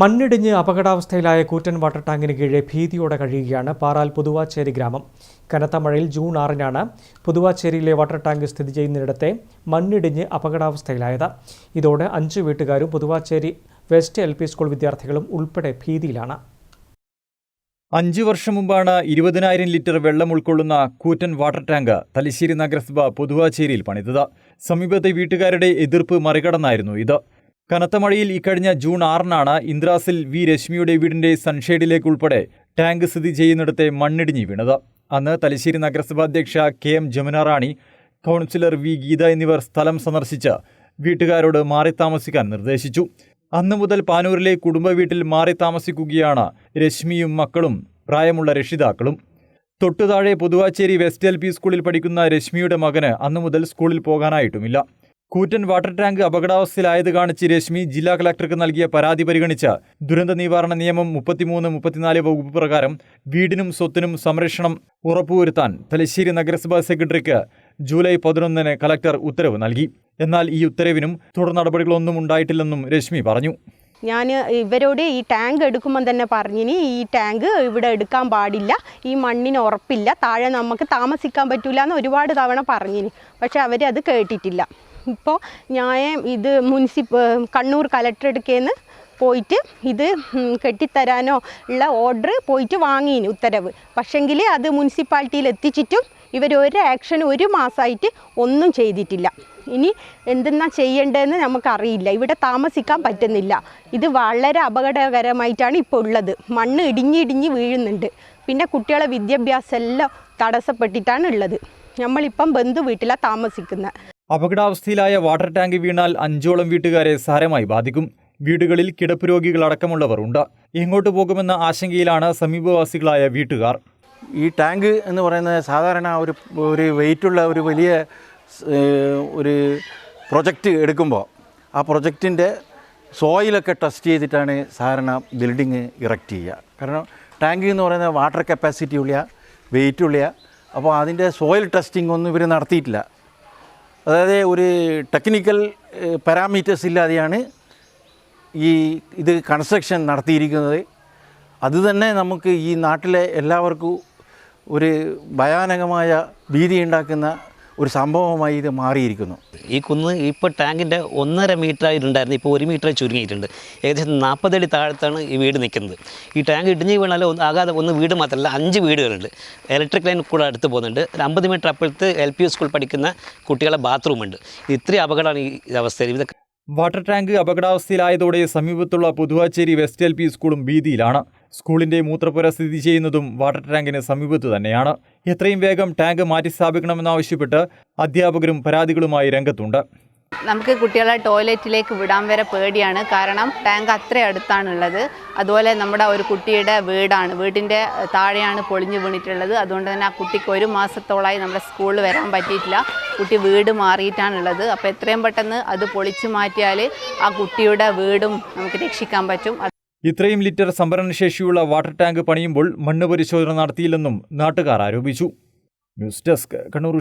മണ്ണിടിഞ്ഞ് അപകടാവസ്ഥയിലായ കൂറ്റൻ വാട്ടർ ടാങ്കിന് കീഴെ ഭീതിയോടെ കഴിയുകയാണ് പാറാൽ പുതുവാച്ചേരി ഗ്രാമം. കനത്ത മഴയിൽ ജൂൺ ആറിനാണ് പുതുവാച്ചേരിയിലെ വാട്ടർ ടാങ്ക് സ്ഥിതി ചെയ്യുന്നിടത്തെ മണ്ണിടിഞ്ഞ് അപകടാവസ്ഥയിലായത്. ഇതോടെ അഞ്ച് വീട്ടുകാരും പുതുവാച്ചേരി വെസ്റ്റ് എൽ സ്കൂൾ വിദ്യാർത്ഥികളും ഉൾപ്പെടെ ഭീതിയിലാണ്. അഞ്ചു വർഷം മുമ്പാണ് ഇരുപതിനായിരം ലിറ്റർ വെള്ളം ഉൾക്കൊള്ളുന്ന കൂറ്റൻ വാട്ടർ ടാങ്ക് തലശ്ശേരി നഗരസഭ പുതുവാച്ചേരിയിൽ പണിതത്. സമീപത്തെ വീട്ടുകാരുടെ എതിർപ്പ് മറികടന്നായിരുന്നു ഇത്. കനത്ത മഴയിൽ ഇക്കഴിഞ്ഞ ജൂൺ ആറിനാണ് ഇന്ദ്രാസിൽ വി രശ്മിയുടെ വീടിന്റെ സൺഷെയ്ഡിലേക്ക് ഉൾപ്പെടെ ടാങ്ക് സ്ഥിതി ചെയ്യുന്നിടത്തെ മണ്ണിടിഞ്ഞ് വീണത്. അന്ന് തലശ്ശേരി നഗരസഭാ അധ്യക്ഷ K M Jamuna Rani councillor V Geetha എന്നിവർ സ്ഥലം സന്ദർശിച്ച് വീട്ടുകാരോട് മാറി താമസിക്കാൻ നിർദ്ദേശിച്ചു. അന്നു മുതൽ പാനൂരിലെ കുടുംബ വീട്ടിൽ മാറി താമസിക്കുകയാണ് രശ്മിയും മക്കളും പ്രായമുള്ള രക്ഷിതാക്കളും. തൊട്ടുതാഴെ പുതുവാച്ചേരി വെസ്റ്റ് എൽ പി സ്കൂളിൽ പഠിക്കുന്ന രശ്മിയുടെ മകന് അന്നു മുതൽ സ്കൂളിൽ പോകാനായിട്ടുമില്ല. കൂറ്റൻ വാട്ടർ ടാങ്ക് അപകടാവസ്ഥയിലായത് കാണിച്ച് രശ്മി ജില്ലാ കളക്ടർക്ക് നൽകിയ പരാതി പരിഗണിച്ച് ദുരന്ത നിവാരണ നിയമം മുപ്പത്തിമൂന്ന് മുപ്പത്തിനാല് വകുപ്പ് പ്രകാരം വീടിനും സ്വത്തിനും സംരക്ഷണം ഉറപ്പുവരുത്താൻ തലശ്ശേരി നഗരസഭാ സെക്രട്ടറിക്ക് ജൂലൈ പതിനൊന്നിന് കലക്ടർ ഉത്തരവ് നൽകി. എന്നാൽ ഈ ഉത്തരവിനും തുടർ നടപടികളൊന്നും ഉണ്ടായിട്ടില്ലെന്നും രശ്മി പറഞ്ഞു. ഞാൻ ഇവരോട് ഈ ടാങ്ക് എടുക്കുമ്പം തന്നെ പറഞ്ഞിനി ഈ ടാങ്ക് ഇവിടെ എടുക്കാൻ പാടില്ല ഈ മണ്ണിന് ഉറപ്പില്ല താഴെ നമുക്ക് താമസിക്കാൻ പറ്റില്ല എന്ന് ഒരുപാട് തവണ പറഞ്ഞിനി. പക്ഷെ അവരത് കേട്ടിട്ടില്ല. ഇപ്പോൾ ഞാൻ ഇത് മുനിസിപ്പ കണ്ണൂർ കലക്ടറെടുക്കേന്ന് പോയിട്ട് ഇത് കെട്ടിത്തരാനോ ഉള്ള ഓർഡർ പോയിട്ട് വാങ്ങിയിന് ഉത്തരവ്. പക്ഷെങ്കിൽ അത് മുനിസിപ്പാലിറ്റിയിൽ എത്തിച്ചിട്ടും ഇവർ ഒരു ആക്ഷൻ ഒരു മാസമായിട്ട് ഒന്നും ചെയ്തിട്ടില്ല. ഇനി എന്തെന്നാ ചെയ്യേണ്ടതെന്ന് നമുക്കറിയില്ല. ഇവിടെ താമസിക്കാൻ പറ്റുന്നില്ല. ഇത് വളരെ അപകടകരമായിട്ടാണ് ഇപ്പോൾ ഉള്ളത്. മണ്ണ് ഇടിഞ്ഞ് ഇടിഞ്ഞ് വീഴുന്നുണ്ട്. പിന്നെ കുട്ടികളെ വിദ്യാഭ്യാസം എല്ലാം തടസ്സപ്പെട്ടിട്ടാണ് ഉള്ളത്. നമ്മളിപ്പം ബന്ധു വീട്ടിലാണ് താമസിക്കുന്നത് അപകടാവസ്ഥയിലായ വാട്ടർ ടാങ്ക് വീണാൽ അഞ്ചോളം വീട്ടുകാരെ സാരമായി ബാധിക്കും. വീടുകളിൽ കിടപ്പ് രോഗികളടക്കമുള്ളവർ ഉണ്ട്. എങ്ങോട്ട് പോകുമെന്ന ആശങ്കയിലാണ് സമീപവാസികളായ വീട്ടുകാർ. ഈ ടാങ്ക് എന്ന് പറയുന്നത് സാധാരണ ഒരു ഒരു വെയിറ്റുള്ള ഒരു വലിയ ഒരു പ്രൊജക്റ്റ് എടുക്കുമ്പോൾ ആ പ്രൊജക്റ്റിന്റെ സോയിലൊക്കെ ടെസ്റ്റ് ചെയ്തിട്ടാണ് സാധാരണ ബിൽഡിങ് ഇറക്റ്റ് ചെയ്യുക. കാരണം ടാങ്ക് എന്ന് പറയുന്നത് വാട്ടർ കപ്പാസിറ്റി ഉള്ള വെയിറ്റ് ഉള്ള അപ്പോൾ അതിന്റെ സോയിൽ ടെസ്റ്റിംഗ് ഒന്നും ഇവർ നടത്തിയിട്ടില്ല. അതായത് ഒരു ടെക്നിക്കൽ പാരാമീറ്റേഴ്സ് ഇല്ലാതെയാണ് ഈ ഇത് കൺസ്ട്രക്ഷൻ നടത്തിയിരിക്കുന്നത്. അതുതന്നെ നമുക്ക് ഈ നാട്ടിലെ എല്ലാവർക്കും ഒരു ഭയാനകമായ ഭീതി ഉണ്ടാക്കുന്ന ഒരു സംഭവമായി ഇത് മാറിയിരിക്കുന്നു. ഈ കുന്ന് ഇപ്പോൾ ടാങ്കിന്റെ ഒന്നര മീറ്റർ ആയിട്ടുണ്ടായിരുന്നു ഇപ്പോൾ ഒരു മീറ്റർ ചുരുങ്ങിയിട്ടുണ്ട്. ഏകദേശം നാൽപ്പതടി താഴത്താണ് ഈ വീട് നിൽക്കുന്നത്. ഈ ടാങ്ക് ഇടിഞ്ഞ് വീണാൽ ഒന്ന് ആകാതെ ഒന്ന് വീട് മാത്രമല്ല അഞ്ച് വീടുകളുണ്ട്. ഇലക്ട്രിക് ലൈൻ കൂടെ അടുത്ത് പോകുന്നുണ്ട്. ഒരു അമ്പത് മീറ്റർ അപ്പുറത്ത് എൽ പി സ്കൂൾ പഠിക്കുന്ന കുട്ടികളെ ബാത്റൂമുണ്ട് ഇത്രയും അപകടമാണ് ഈ അവസ്ഥയിൽ. ഇത് വാട്ടർ ടാങ്ക് അപകടാവസ്ഥയിലായതോടെ സമീപത്തുള്ള പുതുവാച്ചേരി വെസ്റ്റ് എൽ പി സ്കൂളും ഭീതിയിലാണ്. സ്കൂളിന്റെ മൂത്രപ്പുര സ്ഥിതി ചെയ്യുന്നതും വാട്ടർ ടാങ്കിന് സമീപത്തു തന്നെയാണ്. എത്രയും വേഗം ടാങ്ക് മാറ്റിസ്ഥാപിക്കണമെന്നാവശ്യപ്പെട്ട് അധ്യാപകരും പരാതികളുമായി രംഗത്തുണ്ട്. നമുക്ക് കുട്ടികളെ ടോയ്ലറ്റിലേക്ക് വിടാൻ വരെ പേടിയാണ്. കാരണം ടാങ്ക് അത്ര അടുത്താണുള്ളത്. അതുപോലെ നമ്മുടെ ഒരു കുട്ടിയുടെ വീടാണ്. വീടിന്റെ താഴെയാണ് പൊളിഞ്ഞു വീണിട്ടുള്ളത്. അതുകൊണ്ട് തന്നെ ആ കുട്ടിക്ക് ഒരു മാസത്തോളമായി നമ്മുടെ സ്കൂളിൽ വരാൻ പറ്റിയിട്ടില്ല. കുട്ടി വീട് മാറിയിട്ടാണുള്ളത്. അപ്പോൾ എത്രയും പെട്ടെന്ന് അത് പൊളിച്ചു മാറ്റിയാൽ ആ കുട്ടിയുടെ വീടും നമുക്ക് രക്ഷിക്കാൻ പറ്റും. ഇത്രയും ലിറ്റർ സംഭരണശേഷിയുള്ള വാട്ടർ ടാങ്ക് പണിയുമ്പോൾ മണ്ണ് പരിശോധന നടത്തിയില്ലെന്നും നാട്ടുകാർ ആരോപിച്ചു. News desk Kannur